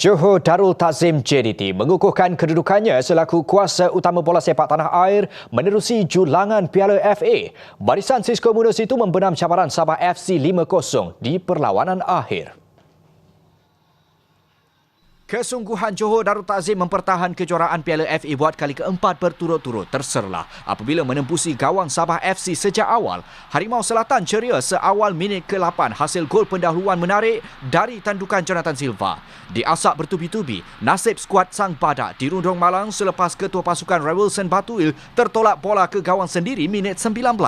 Johor Darul Takzim JDT mengukuhkan kedudukannya selaku kuasa utama bola sepak tanah air menerusi julangan Piala FA. Barisan Cisco Munos itu membenam cabaran Sabah FC 5-0 di perlawanan akhir. Kesungguhan Johor Darul Takzim mempertahan kejuaraan Piala FA buat kali keempat berturut-turut terserlah apabila menembusi gawang Sabah FC sejak awal. Harimau Selatan ceria seawal minit ke-8 hasil gol pendahuluan menarik dari tandukan Jonathan Silva. Diasak bertubi-tubi, nasib skuad Sang Badak dirundung malang selepas ketua pasukan Ray Wilson Batuil tertolak bola ke gawang sendiri minit 19.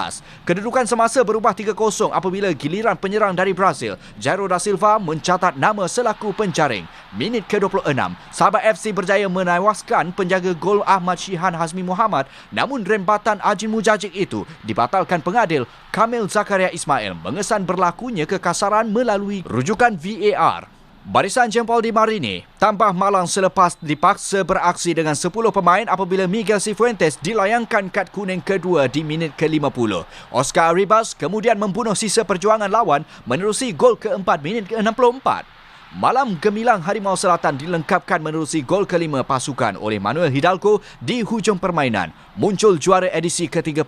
Kedudukan semasa berubah 3-0 apabila giliran penyerang dari Brazil, Jairo da Silva mencatat nama selaku penjaring. Minit ke 26, Sabah FC berjaya menewaskan penjaga gol Ahmad Shihan Hazmi Muhammad namun rembatan Ajin Mujajik itu dibatalkan pengadil Kamil Zakaria Ismail mengesan berlakunya kekasaran melalui rujukan VAR. Barisan jempol di Marini tambah malang selepas dipaksa beraksi dengan 10 pemain apabila Miguel Cifuentes dilayangkan kad kuning kedua di minit ke-50. Oscar Arribas kemudian membunuh sisa perjuangan lawan menerusi gol keempat minit ke-64. Malam gemilang Harimau Selatan dilengkapkan menerusi gol kelima pasukan oleh Manuel Hidalgo di hujung permainan. Muncul juara edisi ke-35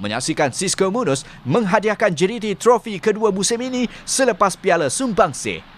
menyaksikan Cisco Munoz menghadiahkan JDT trofi kedua musim ini selepas Piala Sumbangsih.